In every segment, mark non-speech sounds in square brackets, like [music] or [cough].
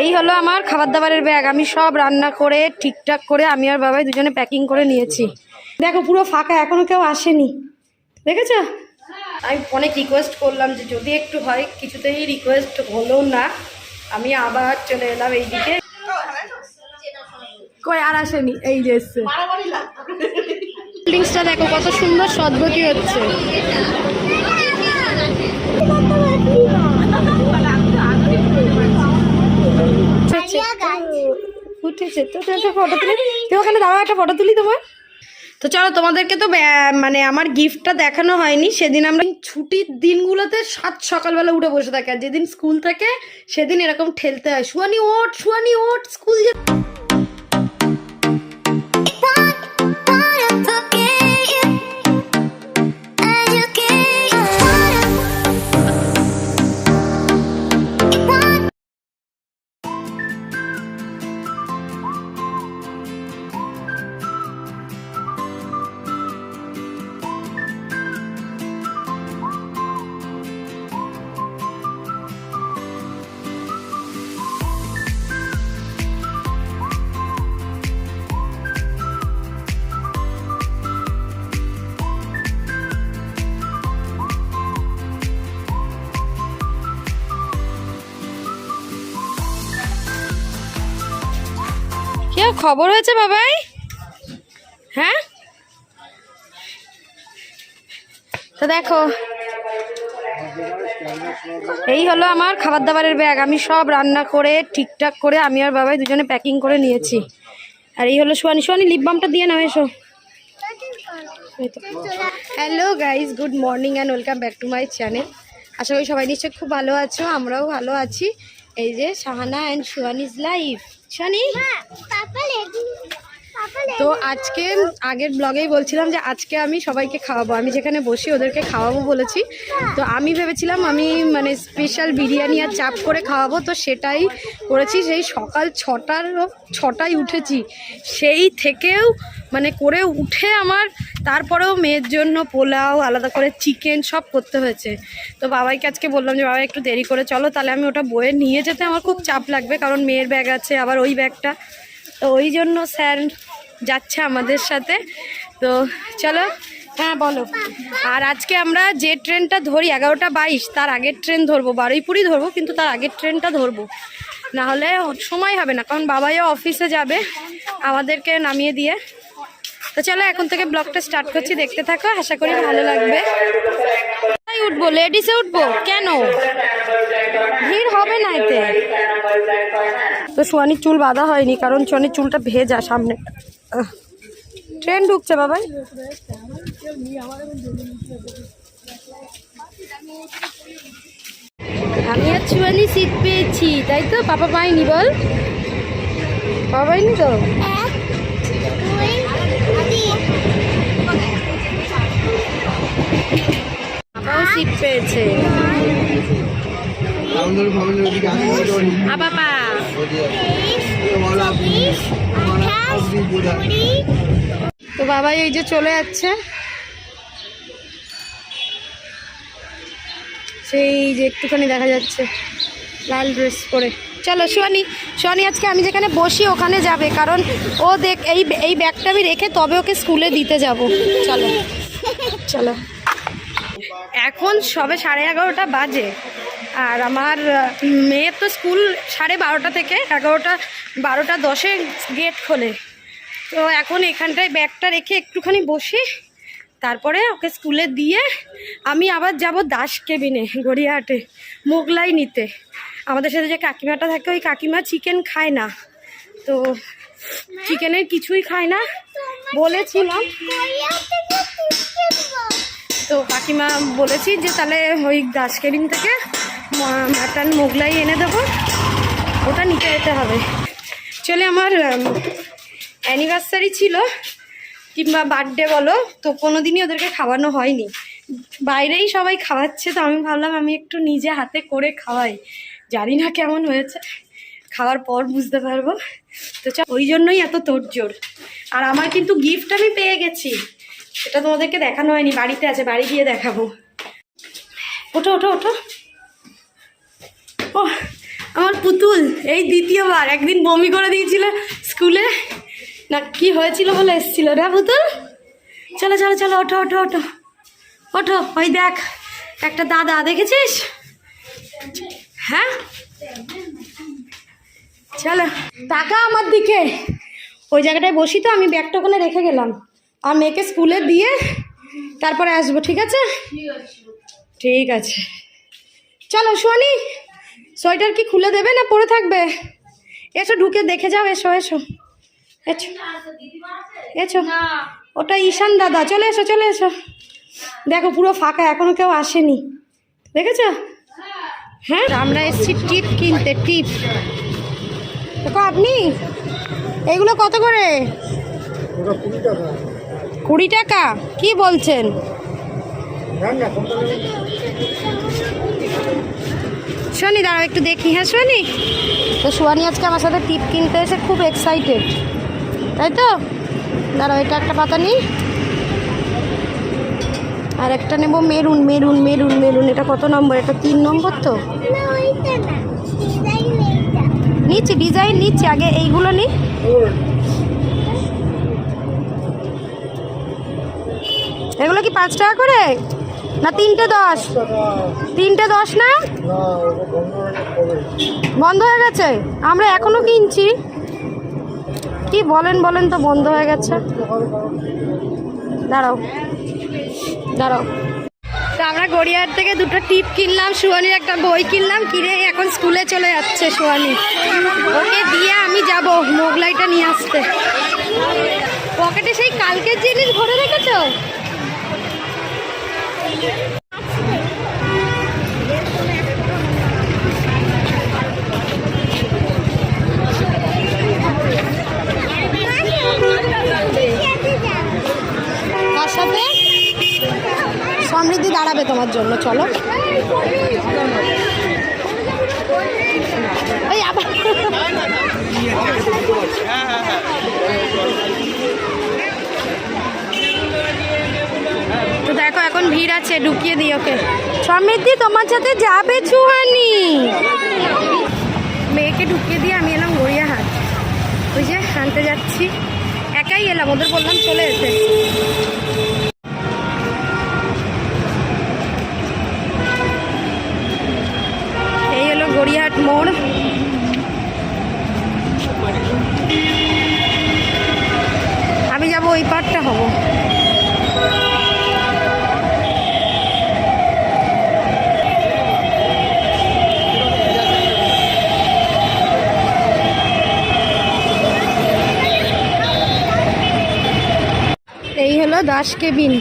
এই হলো আমার খাবার দাবারের ব্যাগ। আমি সব রান্না করে ঠিকঠাক করে আমি আর বাবাই দুজনে প্যাকিং করে নিয়েছি। দেখো পুরো ফাঁকা এখনও কেউ আসেনি। দেখেছ? আমি অনেক রিকোয়েস্ট করলাম যে যদি একটু হয় কিছুতেই রিকোয়েস্ট হলো না। আমি আবার চলে এলাম এইদিকে। কই আর আসেনি? এই যে এসছে। দেখো কত সুন্দর সদ্গতি হচ্ছে। উঠেছে তো একটা ফটো তুলি। তো ওখানে দাঁড়াও একটা ফটো তুলি তোমার তো চলো তোমাদেরকে তো ব্যা- মানে আমার গিফটটা দেখানো হয়নি। সেদিন আমরা ছুটির দিনগুলোতে সাত সকালবেলা উঠে বসে থাকি। আর যেদিন স্কুল থাকে সেদিন এরকম ঠেলতে হয়। শুয়ানি ওট শুয়ানি ওট স্কুল যে খবর হয়েছে বাবাই? হ্যাঁ? তো দেখো, এই হলো আমার খাবার দাবারের ব্যাগ। আমি সব রান্না করে, ঠিকঠাক করে আমি আর বাবাই দুজনে প্যাকিং করে নিয়েছি। আর এই হলো সোয়ানি সোয়ানি লিপ বামটা দিয়ে নাও, এসো। Hello guys good morning and welcome back to my channel আশা করি সবাই নিশ্চয়ই খুব ভালো আছো, আমরাও ভালো আছি। এই যে সাহানা অ্যান্ড সোয়ানিজ লাইফ সোয়ানি তো আজকে, আগের ব্লগেই বলছিলাম যে আজকে আমি সবাইকে খাওয়াবো। আমি যেখানে বসি ওদেরকে খাওয়াবো বলেছি। তো আমি ভেবেছিলাম আমি মানে স্পেশাল বিরিয়ানি আর চাপ করে খাওয়াবো, তো সেটাই করেছি। সেই সকাল ছটার, ছটায় উঠেছি। সেই থেকেও মানে করে উঠে আমার তারপরেও মেয়ের জন্য পোলাও, আলাদা করে চিকেন সব করতে হয়েছে। তো বাবাইকে আজকে বললাম যে বাবা একটু দেরি করে চলো, তাহলে আমি ওটা বয়ে নিয়ে যেতে আমার খুব চাপ লাগবে, কারণ মেয়ের ব্যাগ আছে, আবার ওই ব্যাগটা তো ওই জন্য স্যার যাচ্ছে আমাদের সাথে। তো চলো হ্যাঁ বলো। আর আজকে আমরা যে ট্রেনটা ধরি, এগারোটা বাইশ, তার আগের ট্রেন ধরবো, বারুইপুরই ধরবো, কিন্তু তার আগের ট্রেনটা ধরবো। না হলে সময় হবে না, কারণ বাবাইও অফিসে যাবে আমাদেরকে নামিয়ে দিয়ে। তো চলো, এখন থেকে ব্লগটা স্টার্ট করছি, দেখতে থাকো, আশা করি ভালো লাগবে। উঠবো? লেডিসে উঠবো? কেন? ভিড় হবে না এতে। তো সোয়ানির চুল বাঁধা হয়নি, কারণ সোয়ানির চুলটা ভেজা সামনে। ট্রেন ঢুকছে বাবাই। আমি আর চুয়ানি সিট পেয়েছি, তাই তো? পাপা পাইনি, বল। পাপা তো? পাপাও সিট পেয়েছে। বাবা। তো বাবাই এই যে চলে যাচ্ছে। সেই যে একটুখানি দেখা যাচ্ছে লাল ড্রেস পরে। চলো সোয়ানি সোয়ানি আজকে আমি যেখানে বসি ওখানে যাবে কারণ ও দেখ এই এই ব্যাগটা আমি রেখে তবে ওকে স্কুলে দিতে যাব। চলো চলো। এখন সবে সাড়ে এগারোটা বাজে। আর আমার মেয়ের তো স্কুল সাড়ে বারোটা থেকে এগারোটা, বারোটা দশে গেট খোলে। তো এখন এখানটায় ব্যাগটা রেখে একটুখানি বসি। তারপরে ওকে স্কুলে দিয়ে আমি আবার যাব দাস কেবিনে গড়িয়াহাটে, মোগলাই নিতে। আমাদের সাথে যে কাকিমাটা থাকে, ওই কাকিমা চিকেন খায় না। তো চিকেনের কিছুই খায় না বলেছিলাম। তো কাকিমা বলেছি যে তাহলে ওই দাস কেবিন থেকে মাটন মোগলাই এনে দেবো। ওটা নিতে যেতে হবে। চলে আমার অ্যানিভার্সারি ছিল। কিংবা বার্থডে বলো, তো কোনো দিনই ওদেরকে খাওয়ানো হয়নি। বাইরেই সবাই খাওয়াচ্ছে, তো আমি ভাবলাম আমি একটু নিজে হাতে করে খাওয়াই। জানি না কেমন হয়েছে। খাওয়ার পর বুঝতে পারব। তো চ ওই জন্যই এত তোড়জোড়। আর আমার কিন্তু গিফট আমি পেয়ে গেছি। সেটা তোমাদেরকে দেখানো হয়নি, বাড়িতে আছে, বাড়ি গিয়ে দেখাবো। ওঠো ওঠো ওঠো। ও আমার পুতুল এই দ্বিতীয়বার একদিন বমি করে দিয়েছিল স্কুলে। না কি হয়েছিল বলে এসেছিল রে পুতুল? চলো চলো চলো ওঠো ওঠো ওঠো। ওঠো ওই দেখ একটা দাদা দেখেছিস? হ্যাঁ? চলো। টাকা আমার দিকে। ওই জায়গাটায় বসি তো আমি ব্যাগটা ওখানে রেখে গেলাম। আর মেয়েকে স্কুলে দিয়ে তারপরে আসব ঠিক আছে। ঠিক আছে। চলো শোনি। সোয়েটার কি খুলে দেবে না পরে থাকবে? এসো ঢুকে দেখে যাও এসো এসো। এসো। এসো। ওটা ঈশান দাদা। চলে এসো চলে এসো। দেখো পুরো ফাঁকা এখনও কেউ আসেনি। দেখেছ? হ্যাঁ? আমরা এসেছি টিপ কিনতে টিপ। দেখো আপনি? এগুলো কত করে? কুড়ি টাকা। কুড়ি টাকা? কি বলছেন? জান না কোনটা নেবেন? শোনি, দাঁড়াও একটু দেখি হ্যাঁ শোনি? তো সোয়ানি আজকে আমার সাথে টিপ কিনতে এসে খুব এক্সাইটেড তাই তো? দাঁড়াও, এটা একটা পাতা নিই। আর একটা নেব মেরুন মেরুন মেরুন মেরুন। এটা কত নম্বর? এটা তিন নম্বর তো? নিচ্ছি ডিজাইন নিচ্ছি। আগে এইগুলো নি এগুলো কি পাঁচ টাকা করে? না, তিনটে দশ। তিনটে দশ না? বন্ধ হয়ে গেছে? আমরা এখনও কিনছি। কি বলেন বলেন তো, বন্ধ হয়ে গেছে। দাঁড়াও। দাঁড়াও। তো আমরা গড়িয়ার থেকে দুটো টিপ কিনলাম সুয়ানির একটা বই কিনলাম, কিনে এখন স্কুলে চলে যাচ্ছে সুয়ানি ওকে দিয়ে আমি যাব মোগলাইটা নিয়ে আসতে। পকেটে সেই কালকের জিনিস ভরে রেখেছো তার সাথে দাঁড়াবে তোমার জন্য, চলো। তো দেখো, এখন ভিড় আছে, ঢুকিয়ে দিই ওকে। সমৃদ্ধি, তোমার সাথে যাবে চুহানি। মেয়েকে ঢুকিয়ে দিয়ে আমি এলাম গড়িয়াহাট। ওই যে, আনতে যাচ্ছি। একাই এলাম, ওদের বললাম চলে এসে এই হলো গড়িয়াহাট মোড় আমি যাব ওই পারটা হব এই হলো দাস কেবিন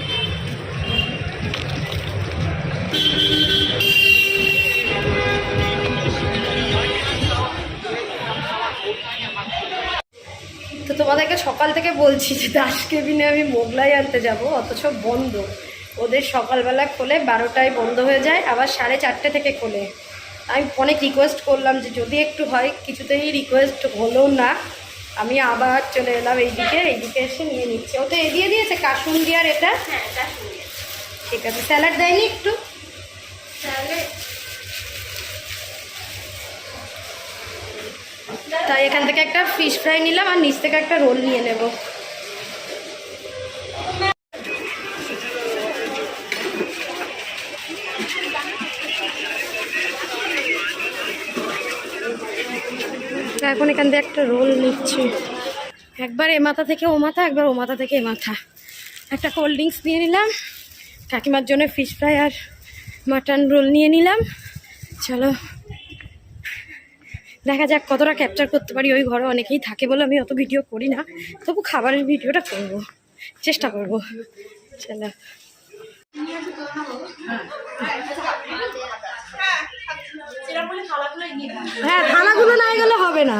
তো তোমাদেরকে সকাল থেকে বলছি যে দাস কেবিনে আমি মোগলাই আনতে যাব অথচ বন্ধ। ওদের সকালবেলা খোলে বারোটায় বন্ধ হয়ে যায় আবার সাড়ে চারটে থেকে খোলে। আমি অনেক রিকোয়েস্ট করলাম যে যদি একটু হয় কিছুতেই রিকোয়েস্ট হলো না। আমি আবার চলে এলাম এইদিকে এইদিকে এসে নিয়ে নিচ্ছি। ও তো এ দিয়ে দিয়েছে কাসুন দিয়ার এটা ঠিক আছে স্যালাড দেয়নি একটু? তাই এখান থেকে একটা ফিশ ফ্রাই নিলাম আর নিচ থেকে একটা রোল নিয়ে নেব। এখন এখান থেকে একটা রোল নিচ্ছি। একবার এ মাথা থেকে ও মাথা, একবার ও মাথা থেকে এ মাথা। একটা কোল্ড ড্রিঙ্কস নিয়ে নিলাম। কাকিমার জন্য ফিশ ফ্রাই আর মাটন রোল নিয়ে নিলাম। চলো। দেখা যাক কতটা ক্যাপচার করতে পারি। ওই ঘরে অনেকেই থাকে বলে আমি অত ভিডিও করি না। তবু খাবারের ভিডিওটা করব। চেষ্টা করব। চলো। হ্যাঁ থালাগুলো না গেলে হবে না।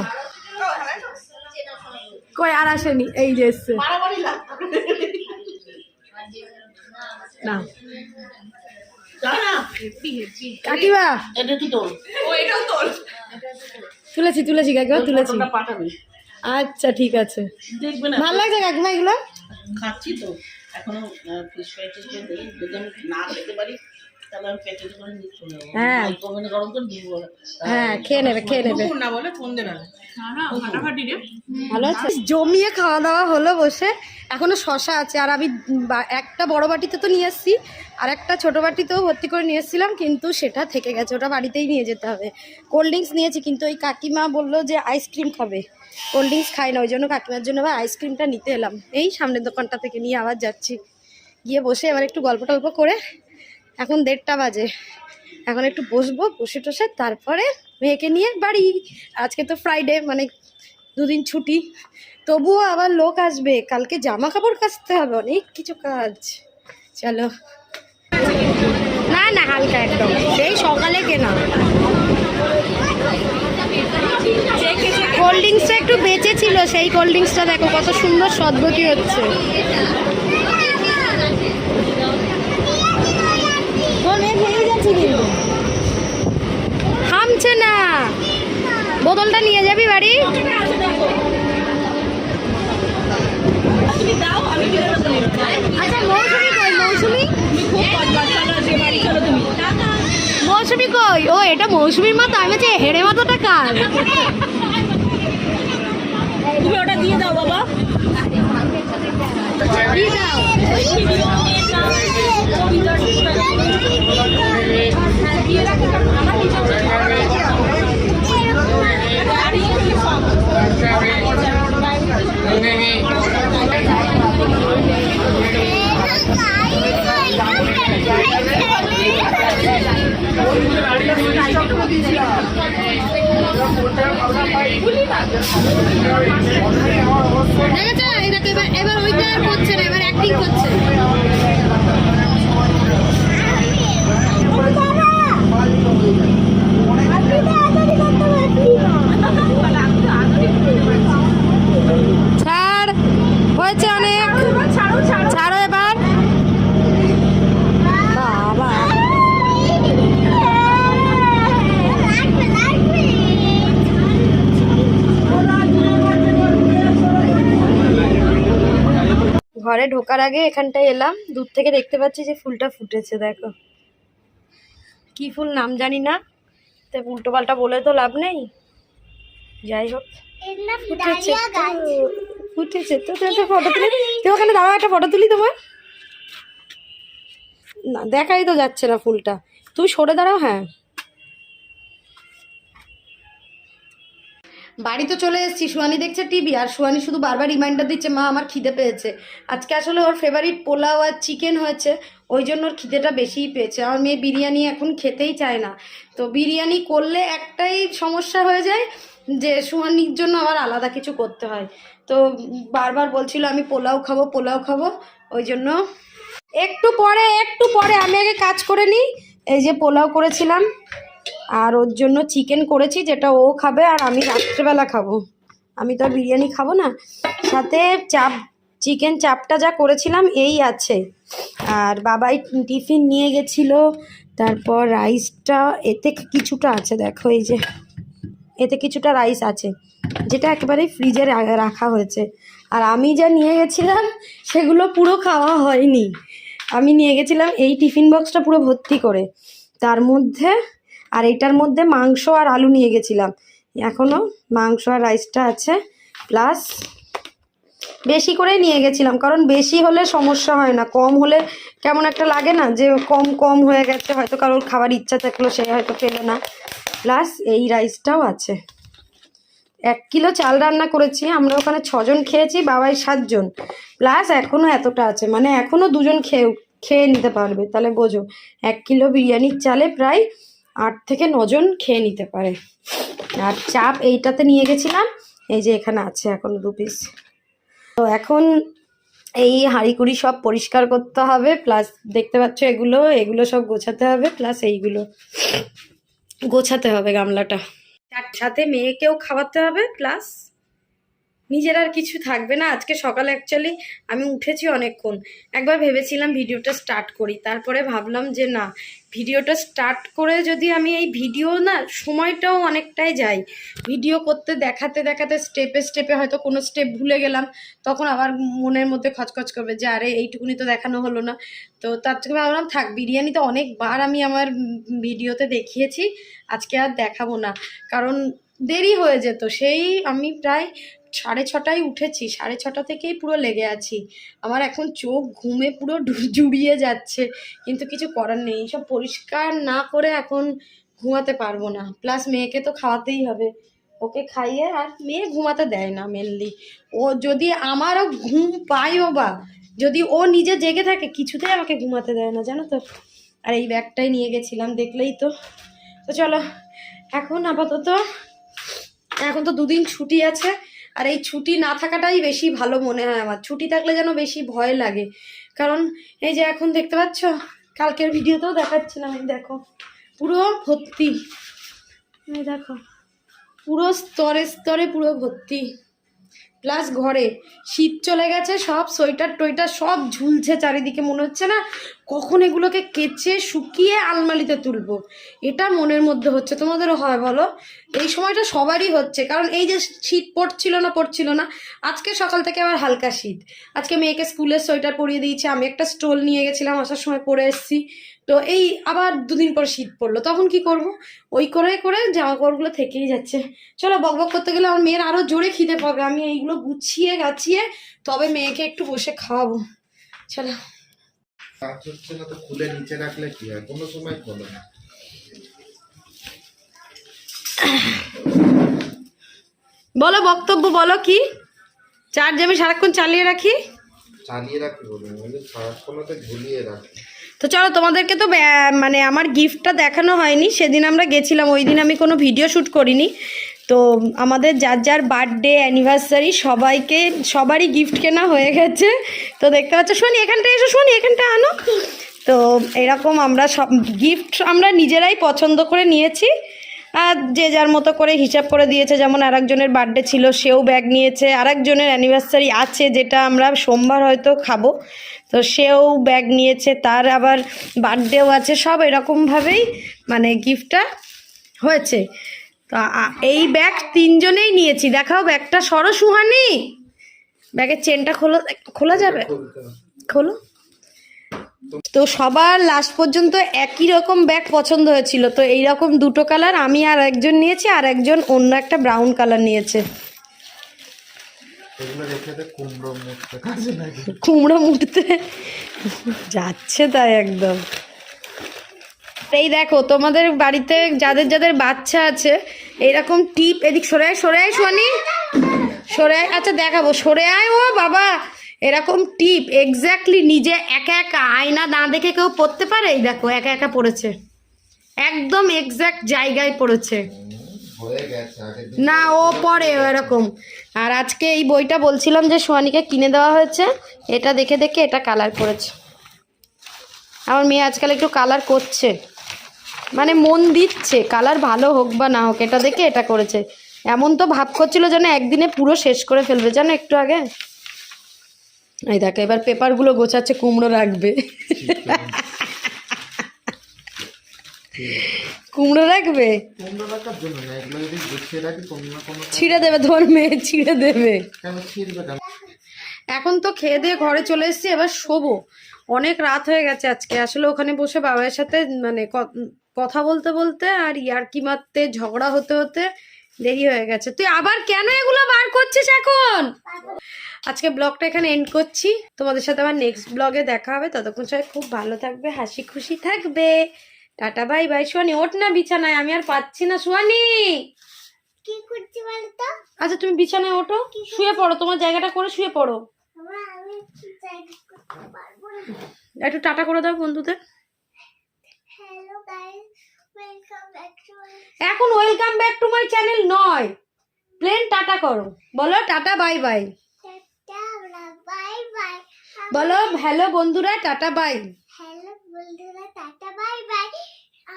কই, আর আসেনি। এই যে এসছে। না। কাকিমা। তুলেছি তুলেছি কাকিমা তুলেছি। আচ্ছা ঠিক আছে। ভালো লাগছে কাকিমা এগুলো? খাচ্ছি তো। এখনও ফিশ ফ্রাই টিস যদি আমি না খেতে পারি হ্যাঁ। হ্যাঁ খেয়ে নেবে খেয়ে নেবে। দুপুর না বলে সন্ধ্যেবেলা ভালো আছে? জমিয়ে খাওয়া দাওয়া হলো বসে। এখনও শশা আছে। আর আমি একটা বড় বাটিতে তো নিয়ে এসেছি। আর একটা ছোট বাটিতেও ভর্তি করে নিয়ে এসেছিলাম, কিন্তু সেটা থেকে গেছে, ওটা বাড়িতেই নিয়ে যেতে হবে। কোল্ড ড্রিঙ্কস নিয়েছি, কিন্তু ওই কাকিমা বলল যে আইসক্রিম খাবে। কোল্ড ড্রিঙ্কস খাই না, ওই জন্য কাকিমার জন্য আবার আইসক্রিমটা নিতে এলাম। এই সামনের দোকানটা থেকে নিয়ে আবার যাচ্ছি। গিয়ে বসে এবার একটু গল্প টল্প করে, এখন দেড়টা বাজে। এখন একটু বসবো, বসে টসে, তারপরে মেয়েকে নিয়ে বাড়ি। আজকে তো ফ্রাইডে মানে দুদিন ছুটি। তবুও আবার লোক আসবে, কালকে জামা কাপড় কাচতে হবে, অনেক কিছু কাজ। চলো। না হালকা একদম। সেই সকালে কেনা। কোল্ড ড্রিঙ্কসটা একটু বেঁচে ছিল সেই কোল্ড ড্রিঙ্কসটা দেখো কত সুন্দর সদ্গতি হচ্ছে। থামছে না। বোতলটা নিয়ে যাবি বাড়ি আচ্ছা মৌসুমি কই মৌসুমি মৌসুমি কই? ও এটা মৌসুমির তো আমি যে হেড়ে মাথাটা কার? তুমি ওটা দিয়ে দাও বাবা। দিয়ে দাও দেখেছ এটাকে এবার এবার ওইটা আর করছে না এবার অ্যাক্টিং করছে ছাড় হয়েছে অনেক ছাড়ো এবার বাবা ঘরে ঢোকার আগে এখানটায় এলাম। দূর থেকে দেখতে পাচ্ছি যে ফুলটা ফুটেছে দেখো। কি ফুল নাম জানি না। তো উল্টো পাল্টা বলে তো লাভ নেই। যাই হোক। ফুটেছে তো, ফুটেছে তো। তো একটা ফটো তুলি। তুই ওখানে দাঁড়াও একটা ফটো তুলি তোমার। না দেখাই তো যাচ্ছে না ফুলটা। তুমি সরে দাঁড়াও হ্যাঁ। বাড়ি তো চলে এসেছি সুয়ানি দেখছে টিভি, আর সুয়ানি শুধু বারবার রিমাইন্ডার দিচ্ছে, মা, আমার খিদে পেয়েছে। আজকে আসলে ওর ফেভারিট পোলাও আর চিকেন হয়েছে, ওই জন্য ওর খিদেটা বেশিই পেয়েছে। আমার মেয়ে বিরিয়ানি এখন খেতেই চায় না। তো বিরিয়ানি করলে একটাই সমস্যা হয়ে যায় যে সুয়ানির জন্য আবার আলাদা কিছু করতে হয়। তো বারবার বলছিল, আমি পোলাও খাব পোলাও খাব। ওই জন্য একটু পরে একটু পরে, আমি আগে কাজ করে নিই। এই যে পোলাও করেছিলাম। আর ওর জন্য চিকেন করেছি, যেটা ও খাবে আর আমি রাত্রেবেলা খাব। আমি তো বিরিয়ানি খাব না। সাথে চাপ চিকেন চাপটা যা করেছিলাম, এই আছে। আর বাবাই টিফিন নিয়ে গেছিল, তারপর রাইসটা এতে কিছুটা আছে, দেখো এই যে। এতে কিছুটা রাইস আছে, যেটা একেবারেই ফ্রিজে রাখা হয়েছে। আর আমি যা নিয়ে গেছিলাম, সেগুলো পুরো খাওয়া হয়নি। আমি নিয়ে গেছিলাম, এই টিফিন বক্সটা পুরো ভর্তি করে। তার মধ্যে আর এটার মধ্যে মাংস আর আলু নিয়ে গেছিলাম। এখনও মাংস আর রাইসটা আছে, প্লাস বেশি করেই নিয়ে গেছিলাম, কারণ বেশি হলে সমস্যা হয় না। কম হলে কেমন একটা লাগে না যে কম কম হয়ে গেছে, হয়তো কারোর খাবার ইচ্ছা থাকল, সে হয়তো পেল না। প্লাস এই রাইসটাও আছে। এক কিলো চাল রান্না করেছি, আমরা ওখানে ছজন খেয়েছি, বাবাই সাতজন। প্লাস এখনও এতটা আছে মানে এখনও দুজন খেয়ে খেয়ে নিতে পারবে। তাহলে বোঝো, এক কিলো বিরিয়ানির চালে প্রায় আট থেকে নজন খেয়ে নিতে পারে। আর চাপ এইটাতে নিয়ে গেছিলাম, এই যে এখানে আছে এখন দু পিস তো এখন এই হাঁড়িকুড়ি সব পরিষ্কার করতে হবে প্লাস দেখতে পাচ্ছ এগুলো এগুলো সব গোছাতে হবে প্লাস এইগুলো গোছাতে হবে গামলাটা। তার সাথে মেয়েকেও খাওয়াতে হবে প্লাস নিজের আর কিছু থাকবে না। আজকে সকালে অ্যাকচুয়ালি আমি উঠেছি অনেকক্ষণ। একবার ভেবেছিলাম ভিডিওটা স্টার্ট করি, তারপরে ভাবলাম যে না, ভিডিওটা স্টার্ট করে যদি আমি এই ভিডিও না, সময়টাও অনেকটাই যাই। ভিডিও করতে দেখাতে দেখাতে স্টেপে স্টেপে হয়তো কোনো স্টেপ ভুলে গেলাম, তখন আবার মনের মধ্যে খচখচ করবে যে, আরে, এইটুকুনি তো দেখানো হলো না। তো তার থেকে ভাবলাম, থাক, বিরিয়ানি তো অনেকবার আমি আমার ভিডিওতে দেখিয়েছি, আজকে আর দেখাবো না। কারণ দেরি হয়ে যেত। সেই আমি প্রায় সাড়ে ছটায় উঠেছি, সাড়ে ছটা থেকেই পুরো লেগে আছি। আমার এখন চোখ ঘুমে পুরো জুড়িয়ে যাচ্ছে, কিন্তু কিছু করার নেই। সব পরিষ্কার না করে এখন ঘুমাতে পারব না। প্লাস মেয়েকে তো খাওয়াতেই হবে। ওকে খাইয়ে আর মেয়ে ঘুমাতে দেয় না মেনলি ও যদি আমারও ঘুম পায়ও বা, যদি ও নিজে জেগে থাকে, কিছুতেই আমাকে ঘুমাতে দেয় না, জানো তো? আর এই ব্যাগটাই নিয়ে গেছিলাম, দেখলেই তো। তো চলো, এখন আপাতত, এখন তো দুদিন ছুটি আছে। আর এই ছুটি না থাকাটাই বেশি ভালো মনে হয় আমার। ছুটি থাকলে যেন বেশি ভয় লাগে। কারণ এই যে এখন দেখতে পাচ্ছ, কালকের ভিডিওতেও দেখাচ্ছিলাম, এই দেখো, পুরো ভর্তি। দেখো, পুরো স্তরে স্তরে পুরো ভর্তি। প্লাস ঘরে শীত চলে গেছে, সব সোয়েটার টোয়েটার সব ঝুলছে চারিদিকে, মনে হচ্ছে না কখন এগুলোকে কেচে শুকিয়ে আলমারিতে তুলবো? এটা মনের মধ্যে হচ্ছে। তোমাদেরও হয় বলো? এই সময়টা সবারই হচ্ছে। কারণ এই যে শীত পড়ছিল না পড়ছিল না, আজকে সকাল থেকে আবার হালকা শীত। আজকে মেয়েকে স্কুলের সোয়েটার পরিয়ে দিয়েছে। আমি একটা স্টোল নিয়ে গেছিলাম, আসার সময় পরে এসেছি। তো এই আবার দুদিন পর শীত পড়ল। তখন কি করব? ওই করে করে জামা কাপড়গুলো থেকেই যাচ্ছে। চলো বক বক করতে গেলে আমার মেয়ের আরও জোরে খিদে পাবে। আমি এইগুলো গুছিয়ে, গাছিয়ে তবে মেয়েকে একটু বসে খাওয়াবো। চলো। কাজ হচ্ছে না তো খুলে নিচে রাখলে কি হয়? কোনো সময় খোলো না। বলো বক্তব্য বলো কি? চার্জ আমি সারাক্ষণ চালিয়ে রাখি? চালিয়ে রাখি বলুন সারাক্ষণ তো ঝুলিয়ে রাখি। তো চলো তোমাদেরকে তো মানে আমার গিফটটা দেখানো হয়নি। সেদিন আমরা গেছিলাম ওই দিন আমি কোনো ভিডিও শ্যুট করিনি। তো আমাদের যার যার বার্থডে অ্যানিভার্সারি সবাইকে, সবারই গিফট কেনা হয়ে গেছে। তো দেখতে পাচ্ছ শোনি এখানটা এসো শোনি এখানটা আনো। তো এরকম আমরা সব গিফট আমরা নিজেরাই পছন্দ করে নিয়েছি। আর যে যার মতো করে হিসাব করে দিয়েছে, যেমন আরেকজনের বার্থডে ছিল, সেও ব্যাগ নিয়েছে। আরেকজনের অ্যানিভার্সারি আছে, যেটা আমরা সোমবার হয়তো খাব। তো সেও ব্যাগ নিয়েছে, তার আবার বার্থডেও আছে। সব এরকমভাবেই মানে গিফটটা হয়েছে। তো এই ব্যাগ তিনজনেই নিয়েছি। দেখাও ব্যাগটা সরো সুহানি। ব্যাগের চেনটা খোলা খোলা যাবে? খোলো। তো সবার লাস্ট পর্যন্ত একই রকম ব্যাগ পছন্দ হয়েছিল। তো এই রকম দুটো কালার আমি আর একজন নিয়েছি আর একজন অন্য একটা ব্রাউন কালার নিয়েছে। কুমড়ো মুটতে যাচ্ছে তাই একদম। এই দেখো, তোমাদের বাড়িতে যাদের যাদের বাচ্চা আছে এইরকম টিপ এদিক, সরে আয় সরে আয় শোনি সরে আয় আচ্ছা দেখাবো। সরে আয় ও বাবা। এরকম টিপ এক্স্যাক্টলি নিজে একা একা আয়না না দেখে কেউ পড়তে পারে? এই দেখো, একা একা পড়েছে। একদম এক্স্যাক্ট জায়গায় পড়েছে। না, ও পড়ে এরকম। আর আজকে এই বইটা বলছিলাম যে সোয়ানিকে কিনে দেওয়া হয়েছে। এটা দেখে দেখে এটা কালার করেছে। আমার মেয়ে আজকাল একটু কালার করছে। মানে মন দিচ্ছে কালার ভালো হোক বা না হোক এটা দেখে এটা করেছে। এমন তো ভাব করছিল যেন একদিনে পুরো শেষ করে ফেলবে জানো একটু আগে? এই দেখো এবার পেপারগুলো গোছাচ্ছে কুমড়ো রাখবে। কুমড়ো রাখবে? ছিঁড়ে দেবে তোমার মেয়ে ছিঁড়ে দেবে। এখন তো খেয়ে দিয়ে ঘরে চলে এসেছি এবার শোবো। অনেক রাত হয়ে গেছে আজকে আসলে ওখানে বসে বাবার সাথে মানে কথা বলতে বলতে আর ইয়ার্কি মারতে ঝগড়া হতে হতে দেরি হয়ে গেছে। তুই আবার কেন এগুলো বার করছিস এখন? আজকে ব্লগটা এখানে এন্ড করছি। তোমাদের সাথে আমার নেক্সট ব্লগে দেখা হবে। ততক্ষণ সবাই খুব ভালো থাকবে হাসি খুশি থাকবে। টাটা বাই বাই সোয়ানি ওঠ না বিছানায় আমি আর পাচ্ছি না। সোয়ানি! কি করছি বলতো? আচ্ছা তুমি বিছানায় ওঠো শুয়ে পড়ো তোমার জায়গাটা করে শুয়ে পড়ো। একটু টাটা করে দাও বন্ধুদের hello guys welcome back to এখন welcome back to my channel নয়। প্লেন টাটা করো। বলো tata bye bye bye bye বলো হ্যালো বন্ধুরা টাটা বাই হ্যালো বন্ধুরা টাটা বাই বাই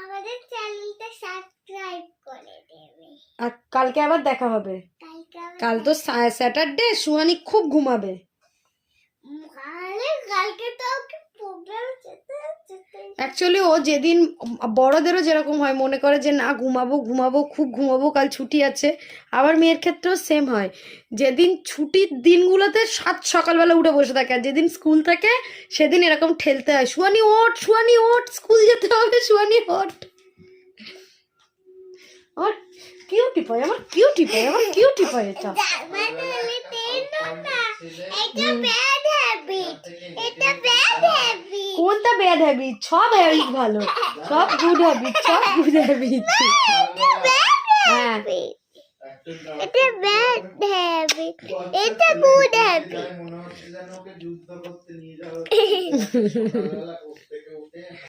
আমাদের চ্যানেলটা সাবস্ক্রাইব করে দেবে। আর কালকে আবার দেখা হবে। কাল তো স্যাটারডে সুহানি খুব ঘুমাবে। কালকে তো অ্যাকচুয়ালি ও যেদিন বড়দেরও যেরকম হয়, মনে করে যে, না, ঘুমাবো ঘুমাবো, খুব ঘুমাবো, কাল ছুটি আছে। আবার মেয়ের ক্ষেত্রেও সেম হয়। যেদিন ছুটির দিনগুলোতে সাত সকালবেলা উঠে বসে থাকে, আর যেদিন স্কুল থাকে, সেদিন এরকম ঠেলতে হয় সুয়ানি ওঠ সুয়ানি ওঠ, স্কুল যেতে হবে সুয়ানি ওঠ। আমার কিউটি পায় আমার কিউটি পায় আমার কিউটি পায় এটা। মানে কোনটা ব্যাড হ্যাবিট সব হ্যাবিট ভালো। সব গুড হ্যাবিট সব গুড হ্যাবিট হ্যাঁ। এটা ব্যাড হ্যাবিট এটা গুড হ্যাবিট [laughs]